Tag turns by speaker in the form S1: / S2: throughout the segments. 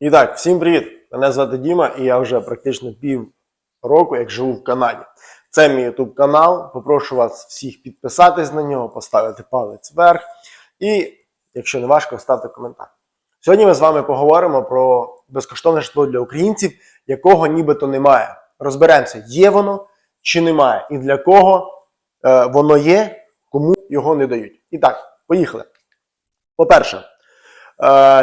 S1: І так, всім привіт! Мене звати Діма, і я вже практично пів року, як живу в Канаді. Це мій YouTube канал. Попрошу вас всіх підписатись на нього, поставити палець вверх. І, якщо не важко, ставте коментар. Сьогодні ми з вами поговоримо про безкоштовне житло для українців, якого нібито немає. Розберемося, є воно чи немає, і для кого е, воно є, кому його не дають. І так, поїхали. По-перше,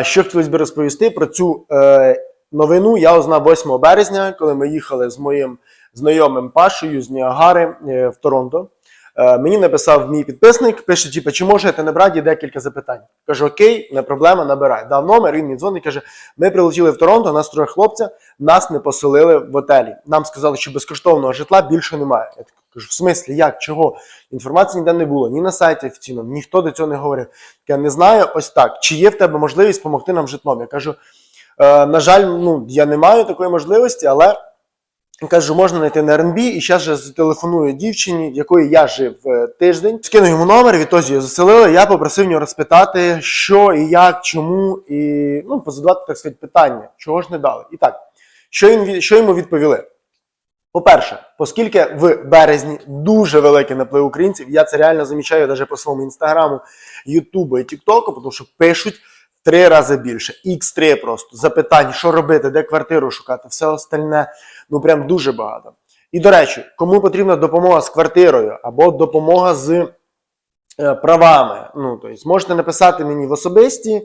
S1: Що хотілося б розповісти про цю е, новину, я узнав 8 березня, коли ми їхали з моїм знайомим Пашою з Ніагари е, в Торонто. Е, Мені написав мій підписник, пише, типу, чи можете набрати декілька запитань. Кажу, окей, не проблема, набирай. Дав номер, він мені дзвонить, каже: ми прилетіли в Торонто, нас троє хлопця, нас не поселили в отелі. Нам сказали, що безкоштовного житла більше немає. Я так кажу, в смислі, як, чого? Інформації ніде не було, ні на сайті офіційно, ніхто до цього не говорив. Я не знаю, ось так. Чи є в тебе можливість допомогти нам житлом? Я кажу, е, на жаль, ну я не маю такої можливості, але кажу, можна знайти на РНБ, і зараз же зателефоную дівчині, в якої я жив е, тиждень. Скину йому номер, відтоді його заселили. Я попросив нього розпитати, що і як, чому, і ну, позадавати, так сказати, питання, чого ж не дали. І так, що, від- що йому відповіли? По-перше, оскільки в березні дуже великий наплив українців, я це реально замічаю навіть по своєму інстаграму, Ютубу і Тіктоку, тому що пишуть три рази більше. X3 просто запитань, що робити, де квартиру шукати, все остальне. Ну прям дуже багато. І до речі, кому потрібна допомога з квартирою або допомога з е, правами, ну тобто можете написати мені в особисті,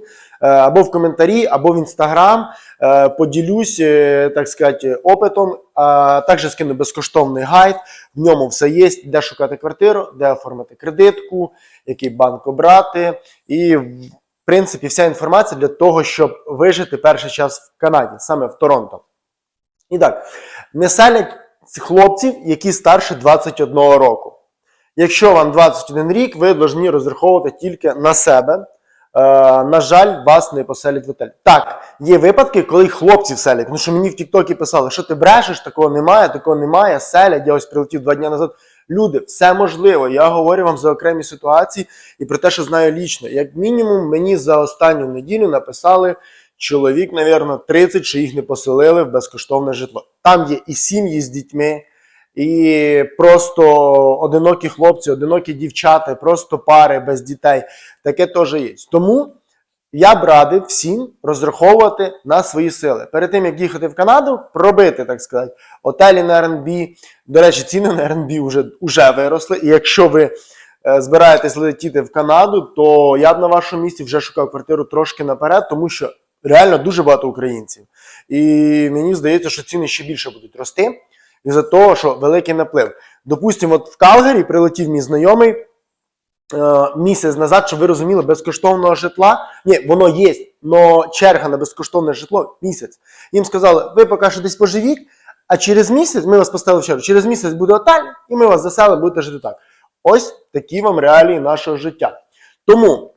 S1: е, або в коментарі, або в інстаграм. Е, Поділюсь, так сказати, опитом. А також скину безкоштовний гайд. В ньому все є, де шукати квартиру, де оформити кредитку, який банк обрати. І принципі вся інформація для того, щоб вижити перший час в Канаді, саме в Торонто. І так, не селять хлопців, які старше 21 року. Якщо вам 21 рік, ви повинні розраховувати тільки на себе. Е, на жаль, вас не поселять в отель. Так, є випадки, коли хлопців селять. Тому що мені в Тіктокі писали, що ти брешеш, такого немає, такого немає, селять. Я ось прилетів два дні назад. Люди, все можливо. Я говорю вам за окремі ситуації і про те, що знаю лічно. Як мінімум, мені за останню неділю написали чоловік, навірно, 30, що їх не поселили в безкоштовне житло. Там є і сім'ї з дітьми, і просто одинокі хлопці, одинокі дівчата, просто пари без дітей. Таке теж є. Тому я б радив всім розраховувати на свої сили. Перед тим, як їхати в Канаду, пробити, так сказати, отелі на R&B. До речі, ціни на R&B вже, вже виросли. І якщо ви е, збираєтесь летіти в Канаду, то я б на вашому місці вже шукав квартиру трошки наперед, тому що реально дуже багато українців. І мені здається, що ціни ще більше будуть рости із-за того, що великий наплив. Допустимо, от в Калгарі прилетів мій знайомий е, місяць назад, щоб ви розуміли, безкоштовного житла. Ні, воно є, але черга на безкоштовне житло місяць. Їм сказали, ви поки що десь поживіть, а через місяць ми вас поставили в чергу. Через місяць буде отель, і ми вас заселимо, будете жити так. Ось такі вам реалії нашого життя. Тому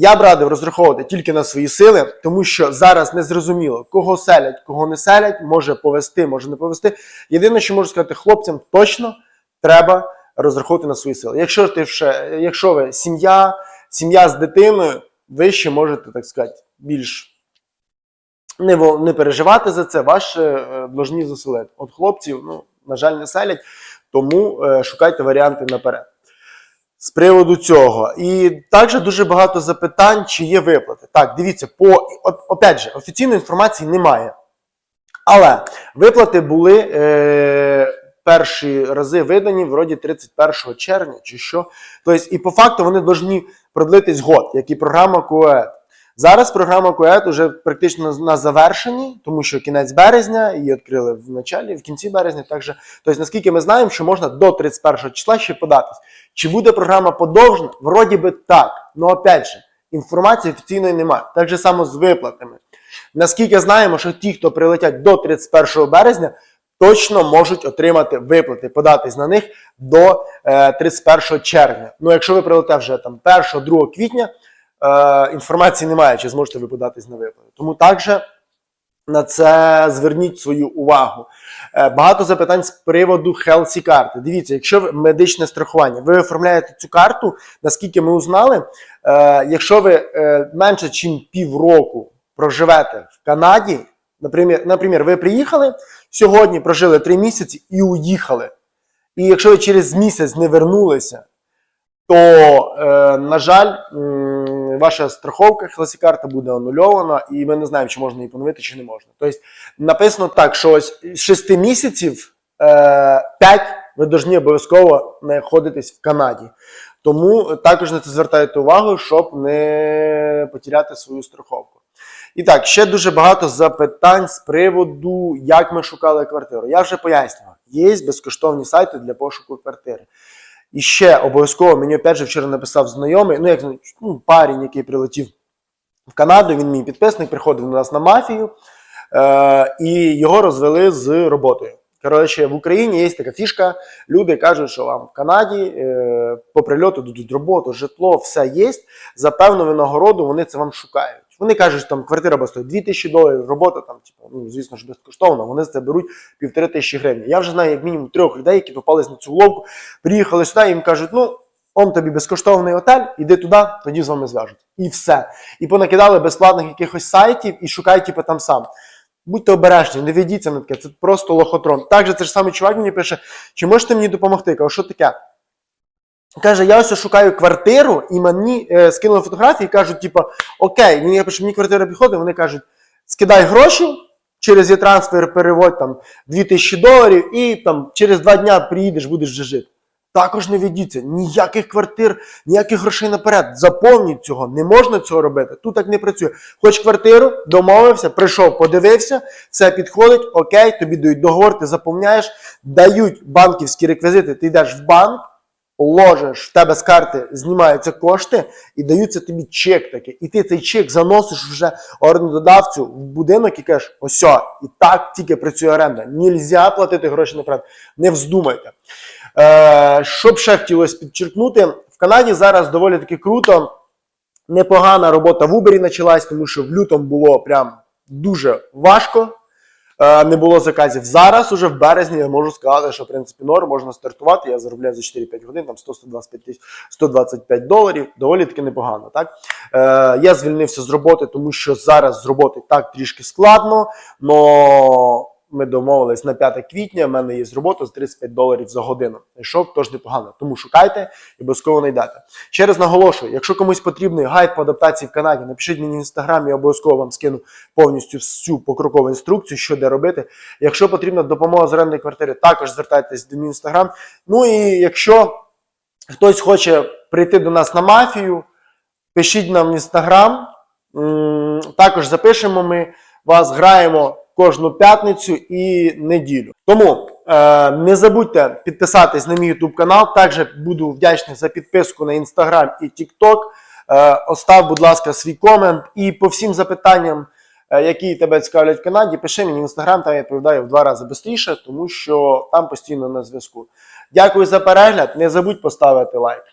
S1: я б радив розраховувати тільки на свої сили, тому що зараз не зрозуміло, кого селять, кого не селять, може повести, може не повести. Єдине, що можу сказати, хлопцям точно треба розраховувати на свої сили. Якщо ти ще, якщо ви сім'я, сім'я з дитиною, ви ще можете, так сказати, більш не, не переживати за це, ваші е, должні заселити. От хлопців, ну, на жаль, не селять, тому е, шукайте варіанти наперед. З приводу цього. І також дуже багато запитань, чи є виплати. Так, дивіться, по опять же, офіційної інформації немає. Але виплати були е, перші рази видані вроді 31 червня чи що. Тобто, і по факту вони повинні продлитись год, як і програма КУЕТ. Зараз програма КУЕТ вже практично на завершенні, тому що кінець березня її відкрили в началі, в кінці березня. Також, тобто, наскільки ми знаємо, що можна до 31 числа ще податись. Чи буде програма подовжена? Вроді би так. Ну опять же, інформації офіційної немає. Так же само з виплатами. Наскільки знаємо, що ті, хто прилетять до 31 березня, точно можуть отримати виплати, податись на них до е, 31 червня. Ну, якщо ви прилетите вже там 1-2 квітня, е, інформації немає, чи зможете ви податись на виплати. Тому також на це зверніть свою увагу. Е, Багато запитань з приводу Healthy карти. Дивіться, якщо ви медичне страхування, ви оформляєте цю карту, наскільки ми узнали, е, якщо ви е, менше ніж півроку проживете в Канаді, наприклад, наприклад, ви приїхали сьогодні, прожили 3 місяці і уїхали. І якщо ви через місяць не вернулися, то, е, на жаль, ваша страховка класікарта буде анульована, і ми не знаємо, чи можна її поновити, чи не можна. Тобто написано так, що ось з 6 місяців е, 5 ви повинні обов'язково знаходитись в Канаді. Тому також на це звертайте увагу, щоб не потеряти свою страховку. І так, ще дуже багато запитань з приводу, як ми шукали квартиру. Я вже пояснював, є безкоштовні сайти для пошуку квартири. І ще обов'язково мені опять же вчора написав знайомий, ну як ну, парень, який прилетів в Канаду, він мій підписник, приходив до нас на мафію, е, і його розвели з роботою. Коротше, в Україні є така фішка. Люди кажуть, що вам в Канаді е, по прильоту дадуть роботу, житло, все є. За певну винагороду вони це вам шукають. Вони кажуть, що там квартира буде стоїть 2000 доларів, робота там, типу, ну звісно ж, безкоштовно. Вони за це беруть півтори тисячі гривень. Я вже знаю як мінімум трьох людей, які попались на цю ловку, приїхали сюди їм кажуть, ну. Он тобі безкоштовний готель, іди туди, тоді з вами зв'яжуть. І все. І понакидали безплатних якихось сайтів і шукай, типу, там сам. Будьте обережні, не ведіться на таке, це просто лохотрон. Також це ж самий чувак мені пише, чи можете мені допомогти? Кажу, що таке? Каже, я ось шукаю квартиру, і мені е, скинули фотографії і кажуть, типу, окей, мені я пишу, мені квартира підходить, вони кажуть, скидай гроші, через є-трансфер переводь там 2000 доларів, і там через два дня приїдеш, будеш вже жити. Також не ведіться, ніяких квартир, ніяких грошей наперед. Заповніть цього, не можна цього робити. Тут так не працює. Хоч квартиру, домовився, прийшов, подивився, все підходить, окей, тобі дають договор, ти заповняєш, дають банківські реквізити, ти йдеш в банк, ложиш, в тебе з карти знімаються кошти і даються тобі чек такий. І ти цей чек заносиш вже орендодавцю в будинок і кажеш, ось, і так тільки працює оренда. Нельзя платити гроші наперед. Не вздумайте. Е, що ще хотілося підчеркнути, в Канаді зараз доволі таки круто. Непогана робота в Uber почалась, тому що в лютому було прям дуже важко. Е, не було заказів. Зараз, уже в березні, я можу сказати, що в принципі норм можна стартувати. Я заробляю за 4-5 годин, там 100-125 тисяч, 125 доларів. Доволі таки непогано. Так? Е, я звільнився з роботи, тому що зараз з роботи так трішки складно, но ми домовились на 5 квітня. в мене є робота з 35 доларів за годину. Знайшов, тож непогано. Тому шукайте і обов'язково знайдете. Ще раз наголошую: якщо комусь потрібний гайд по адаптації в Канаді, напишіть мені в інстаграмі, я обов'язково вам скину повністю всю покрокову інструкцію, що де робити. Якщо потрібна допомога з орендної квартири, також звертайтесь до мій інстаграм. Ну і якщо хтось хоче прийти до нас на мафію, пишіть нам в інстаграм. Також запишемо ми вас, граємо кожну п'ятницю і неділю. Тому е, не забудьте підписатись на мій YouTube канал. Також буду вдячний за підписку на Instagram і TikTok. Е, остав, будь ласка, свій комент. І по всім запитанням, е, які тебе цікавлять в Канаді, пиши мені в Instagram, там я відповідаю в два рази швидше, тому що там постійно на зв'язку. Дякую за перегляд. Не забудь поставити лайк.